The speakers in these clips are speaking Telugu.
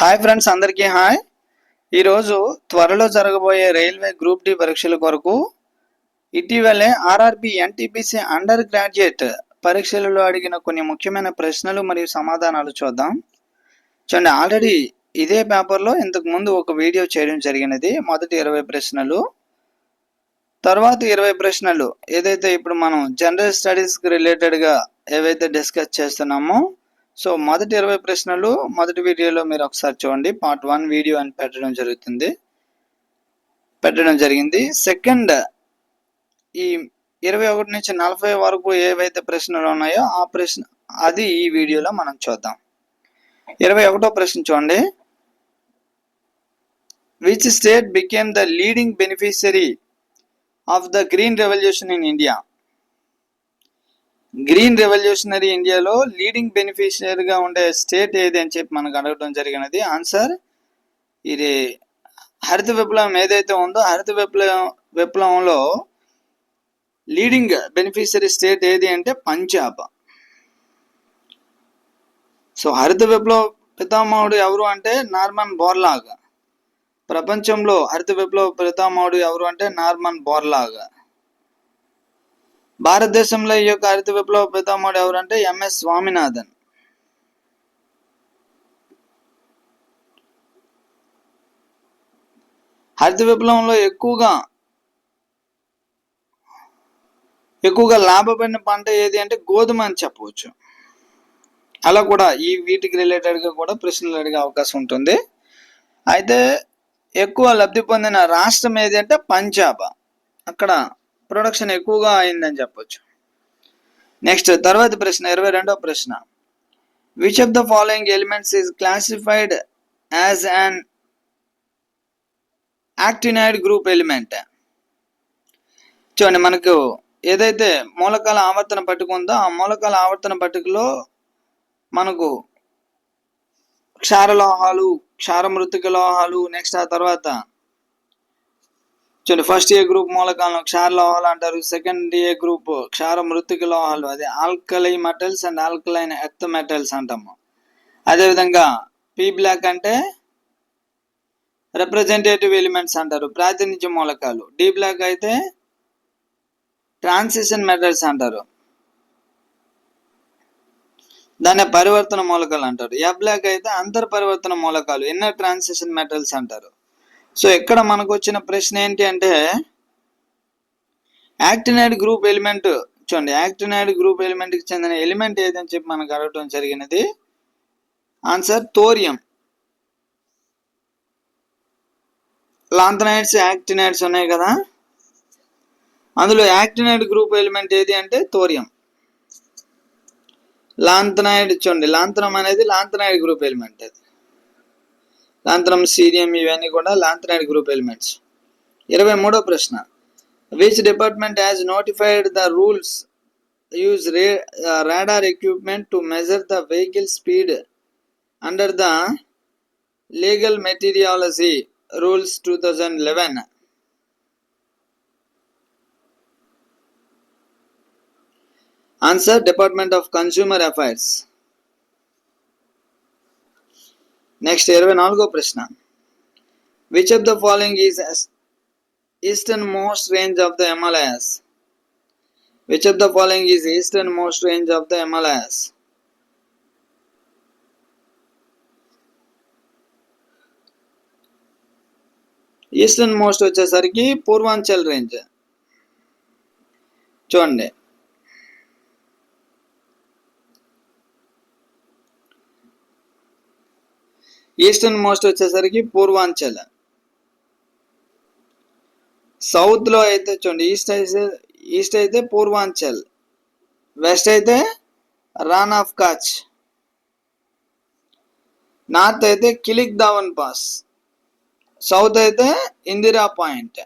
హాయ్ ఫ్రెండ్స్ అందరికీ హాయ్. ఈరోజు త్వరలో జరగబోయే రైల్వే గ్రూప్ డి పరీక్షల కొరకు ఇటీవలే ఆర్ఆర్బి ఎన్టీపీసీ అండర్ గ్రాడ్యుయేట్ పరీక్షలలో అడిగిన కొన్ని ముఖ్యమైన ప్రశ్నలు మరియు సమాధానాలు చూద్దాం. చూడండి ఆల్రెడీ ఇదే పేపర్లో ఇంతకు ముందు ఒక వీడియో చేయడం జరిగినది మొదటి ఇరవై ప్రశ్నలు. తర్వాత ఇరవై ప్రశ్నలు ఏదైతే ఇప్పుడు మనం జనరల్ స్టడీస్కి రిలేటెడ్గా ఏవైతే డిస్కస్ చేస్తున్నామో సో మొదటి ఇరవై ప్రశ్నలు మొదటి వీడియోలో మీరు ఒకసారి చూడండి. పార్ట్ వన్ వీడియో అని పెట్టడం జరుగుతుంది. పెట్టడం జరిగింది. సెకండ్ ఈ ఇరవై ఒకటి నుంచి నలభై వరకు ఏవైతే ప్రశ్నలు ఉన్నాయో ఆ ప్రశ్న అది ఈ వీడియోలో మనం చూద్దాం. ఇరవై ఒకటో ప్రశ్న చూడండి. Which state became the leading beneficiary of the green revolution in India green revolutionary ఇండియాలో లీడింగ్ బెనిఫిషియరీగా ఉండే స్టేట్ ఏది అని చెప్పి మనకు అడగడం జరిగినది. ఆన్సర్ ఇది హరిత విప్లవం ఏదైతే ఉందో హరిత విప్లవం విప్లవంలో లీడింగ్ బెనిఫిషియరీ స్టేట్ ఏది అంటే పంజాబ్. సో హరిత విప్లవ పితామహుడు ఎవరు అంటే నార్మన్ బోర్లాగ్. ప్రపంచంలో హరిత విప్లవ పితామహుడు ఎవరు అంటే నార్మన్ బోర్లాగ్. భారతదేశంలో ఈ యొక్క హరిత విప్లవ పితామహుడు ఎవరంటే ఎంఎస్ స్వామినాథన్. హరిత విప్లవంలో ఎక్కువగా ఎక్కువగా లాభపడిన పంట ఏది అంటే గోధుమ అని చెప్పవచ్చు. అలా కూడా ఈ వీటికి రిలేటెడ్గా కూడా ప్రశ్నలు అడిగే అవకాశం ఉంటుంది. అయితే ఎక్కువ లబ్ధి పొందిన రాష్ట్రం ఏది అంటే పంజాబ్. అక్కడ ప్రొడక్షన్ ఎక్కువగా అయిందని చెప్పొచ్చు. నెక్స్ట్ తర్వాత ప్రశ్న ఇరవై రెండవ ప్రశ్న. Which of the following elements is classified as an actinide group element చూడండి మనకు ఏదైతే మూలకాల ఆవర్తన పట్టిక ఉందో ఆ మూలకాల ఆవర్తన పట్టికలో మనకు క్షారలోహాలు క్షార మృతిక లోహాలు నెక్స్ట్ ఆ తర్వాత చూడండి ఫస్ట్ ఏ గ్రూప్ మూలకాలను క్షార లోహాలు అంటారు సెకండ్ ఏ గ్రూప్ క్షార మృతిక లోహాలు. అదే alkali metals and alkaline earth metals అంటాము. అదేవిధంగా పీ బ్లాక్ అంటే రిప్రజెంటేటివ్ ఎలిమెంట్స్ అంటారు ప్రాతినిధ్య మూలకాలు. డి బ్లాక్ అయితే ట్రాన్సిషన్ మెటల్స్ అంటారు. దాన్ని పరివర్తన మూలకాలు అంటారు. ఎఫ్ బ్లాక్ అయితే అంతర్ పరివర్తన మూలకాలు ఇన్నర్ ట్రాన్సిషన్ మెటల్స్ అంటారు. సో ఇక్కడ మనకు వచ్చిన ప్రశ్న ఏంటి అంటే యాక్టినైడ్ గ్రూప్ ఎలిమెంట్ చూడండి యాక్టినైడ్ గ్రూప్ ఎలిమెంట్కి చెందిన ఎలిమెంట్ ఏదని చెప్పి మనకు అడగటం జరిగినది. ఆన్సర్ థోరియం లాంథనైడ్స్ యాక్టినైడ్స్ ఉన్నాయి కదా? అందులో యాక్టినైడ్ గ్రూప్ ఎలిమెంట్ ఏది అంటే థోరియం లాంథనైడ్ చూడండి లాంథనం అనేది లాంథనైడ్ గ్రూప్ ఎలిమెంట్ అది. లాంథనం సీరియం ఇవన్నీ కూడా లాంథనైడ్ గ్రూప్ ఎలిమెంట్స్ ఇరవై మూడో ప్రశ్న. Which department has notified the rules use ray radar equipment to measure the vehicle speed under the legal metrology rules two thousand eleven answer department of consumer affairs next ఇరవై నాలుగో ప్రశ్న. Which of the following is eastern most range of the Himalayas which of the following is eastern most range of the Himalayas eastern most వచ్చేసరికి పూర్వాంచల్ రేంజ్ చూడండి. ఈస్టర్న్ మోస్ట్ వచ్చేసరికి పూర్వాంచల్. సౌత్లో అయితే చూడండి ఈస్ట్ అయితే ఈస్ట్ అయితే పూర్వాంచల్. వెస్ట్ అయితే రాన్ ఆఫ్ కచ్ నార్త్ అయితే కిలిక్ దావన్ పాస్ సౌత్ అయితే Indira point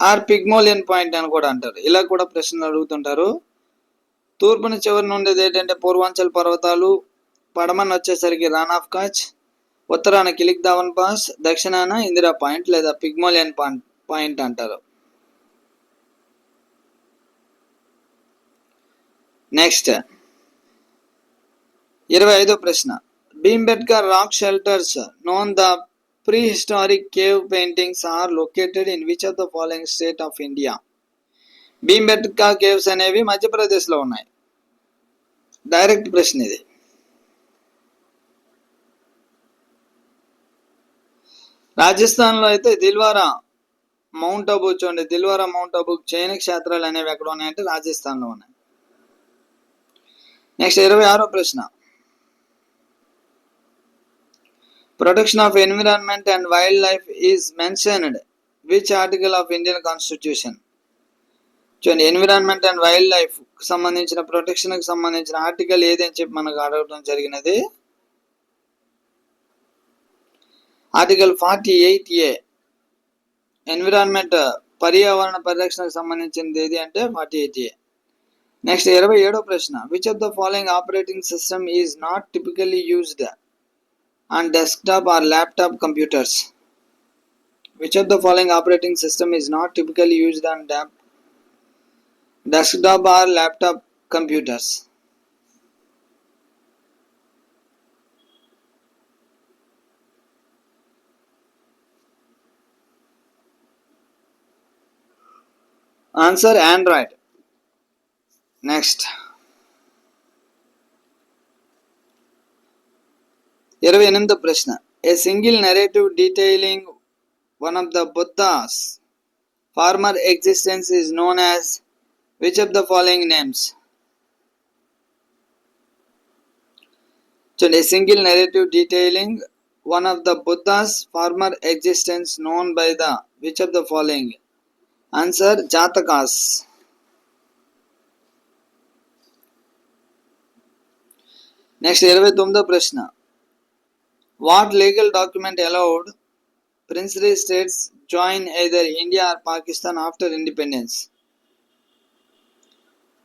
or Pygmalion point అని కూడా అంటారు. ఇలా కూడా ప్రశ్నలు అడుగుతుంటారు. తూర్పున చివరి ఉండేది ఏంటంటే పూర్వాంచల్ పర్వతాలు పడమన వచ్చేసరికి రాన్ ఆఫ్ కాచ్ ఉత్తరాన కిలిక్ ధావన్ పాస్ దక్షిణాన ఇందిరా పాయింట్ లేదా పిగ్మోలియన్ పాయింట్ పాయింట్ అంటారు. నెక్స్ట్ ఇరవై ఐదో ప్రశ్న. Bhimbetka rock shelters known the prehistoric cave paintings are located in which of the following state of India Bhimbetka caves అనేవి మధ్యప్రదేశ్లో ఉన్నాయి. డైరెక్ట్ ప్రశ్న ఇది. రాజస్థాన్లో అయితే దిల్వారా మౌంట్ అబూ చూడండి. దిల్వారా మౌంట్ అబూ చైన క్షేత్రాలు అనేవి ఎక్కడ ఉన్నాయంటే రాజస్థాన్లో ఉన్నాయి. నెక్స్ట్ ఇరవై ఆరో ప్రశ్న. Protection of environment and wildlife is mentioned which article of Indian constitution? చూడండి ఎన్విరాన్మెంట్ అండ్ వైల్డ్ లైఫ్ సంబంధించిన ప్రొటెక్షన్కి సంబంధించిన ఆర్టికల్ ఏదని చెప్పి మనకు అడగడం జరిగినది. Article forty eight A environment పర్యావరణ పరిరక్షణకు సంబంధించింది ఏది అంటే ఫార్టీ ఎయిట్ ఏ. నెక్స్ట్ ఇరవై ఏడో ప్రశ్న which of the following operating system is not typically used on desktop or laptop computers which of the following operating system is not typically used on lap desktop or laptop computers answer android next. ఇరవై ఎనిమిదో ప్రశ్న a single narrative detailing one of the Buddha's former existence is known as which of the following names చూడండి single narrative detailing one of the Buddha's former existence known by the which of the following answer Jatakas next ఇరవై తొమ్మిదో ప్రశ్న what legal document allowed princely states join either India or Pakistan after independence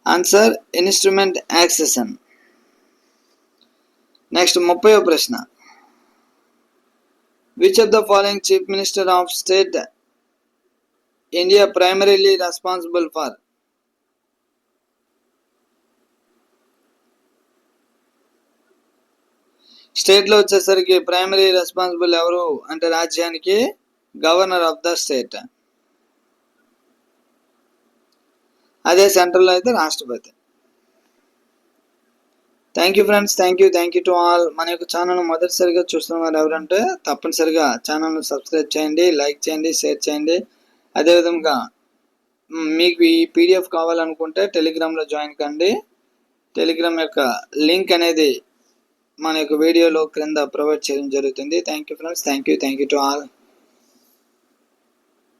answer instrument accession next ముప్పై ప్రశ్న which of the following chief minister of state India primarily responsible for స్టేట్లో వచ్చేసరికి ప్రైమరీ రెస్పాన్సిబుల్ ఎవరు అంటే రాజ్యానికి గవర్నర్ ఆఫ్ ద స్టేట్ అదే సెంట్రల్లో అయితే రాష్ట్రపతి. Thank you friends thank you thank you to all మన యొక్క ఛానల్ మొదటిసారిగా చూస్తున్నారు ఎవరంటే తప్పనిసరిగా ఛానల్ను సబ్స్క్రైబ్ చేయండి లైక్ చేయండి షేర్ చేయండి. అదేవిధంగా మీకు ఈ పీడిఎఫ్ కావాలనుకుంటే టెలిగ్రామ్లో జాయిన్ కండి. టెలిగ్రామ్ యొక్క లింక్ అనేది మన యొక్క వీడియోలో క్రింద ప్రొవైడ్ చేయడం జరుగుతుంది. Thank you friends. Thank you thank you to all.